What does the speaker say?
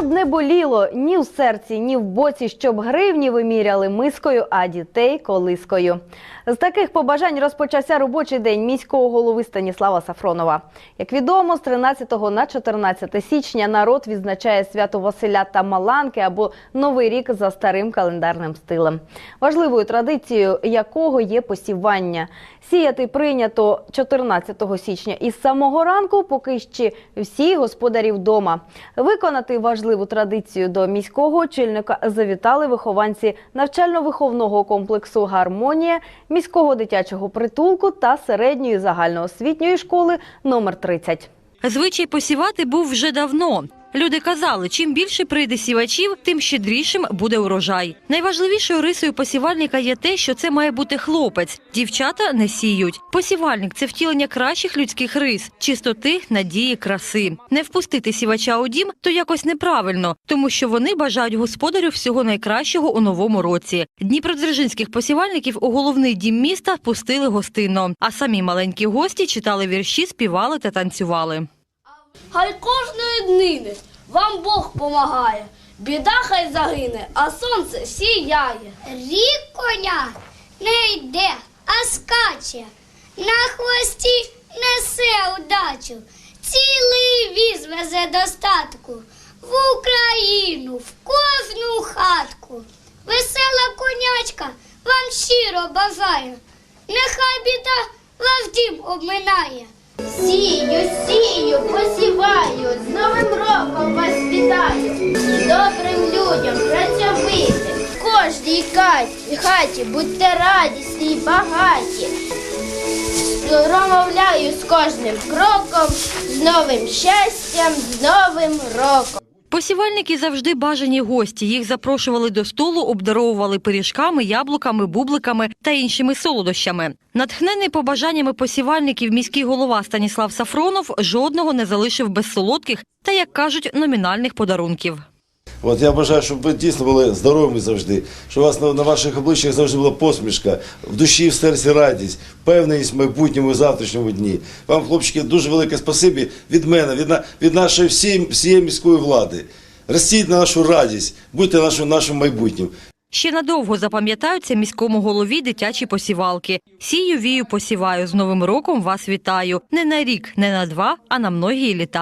Щоб не боліло ні в серці, ні в боці, щоб гривні виміряли мискою, а дітей колискою. З таких побажань розпочався робочий день міського голови Станіслава Сафронова. Як відомо, з 13 на 14 січня народ відзначає свято Василя та Маланки або Новий рік за старим календарним стилем, важливою традицією якого є посівання. Сіяти прийнято 14 січня із самого ранку, поки ще всі господарі вдома. Виконати важливу традицію до міського очільника завітали вихованці навчально-виховного комплексу Гармонія, міського дитячого притулку та середньої загальноосвітньої школи номер 30. Звичай посівати був вже давно. Люди казали, чим більше прийде сівачів, тим щедрішим буде урожай. Найважливішою рисою посівальника є те, що це має бути хлопець. Дівчата не сіють. Посівальник це втілення кращих людських рис, чистоти, надії, краси. Не впустити сівача у дім то якось неправильно, тому що вони бажають господарю всього найкращого у новому році. Дніпродзержинських посівальників у головний дім міста пустили гостинно, а самі маленькі гості читали вірші, співали та танцювали. Хай кожної днини вам Бог помагає. Біда хай загине, а сонце сіяє. Рік коня не йде, а скаче. На хвості несе удачу. Цілий віз везе достатку. В Україну, в кожну хатку. Весела конячка вам щиро бажаю. Нехай біда ваш дім обминає. Сію, сію, вас і Добрим людям працьовити. В кожній хаті, хаті будьте радісні і багаті. Промовляю з кожним кроком, з новим щастям, з новим роком. Посівальники завжди бажані гості. Їх запрошували до столу, обдаровували пиріжками, яблуками, бубликами та іншими солодощами. Натхнений побажаннями посівальників міський голова Станіслав Сафронов жодного не залишив без солодких та, як кажуть, номінальних подарунків. От я бажаю, щоб ви дійсно були здоровими завжди, щоб у вас на, на ваших обличчях завжди була посмішка, в душі, в серці радість, впевненість в майбутньому і завтрашньому дні. Вам, хлопчики, дуже велике спасибі від мене, від, від нашої всієї, всієї міської влади. Ростіть нашу радість, будьте нашим, нашим майбутнім. Ще надовго запам'ятаються міському голові дитячі посівалки. Сію, вію, посіваю. З Новим роком вас вітаю. Не на рік, не на два, а на многії літа.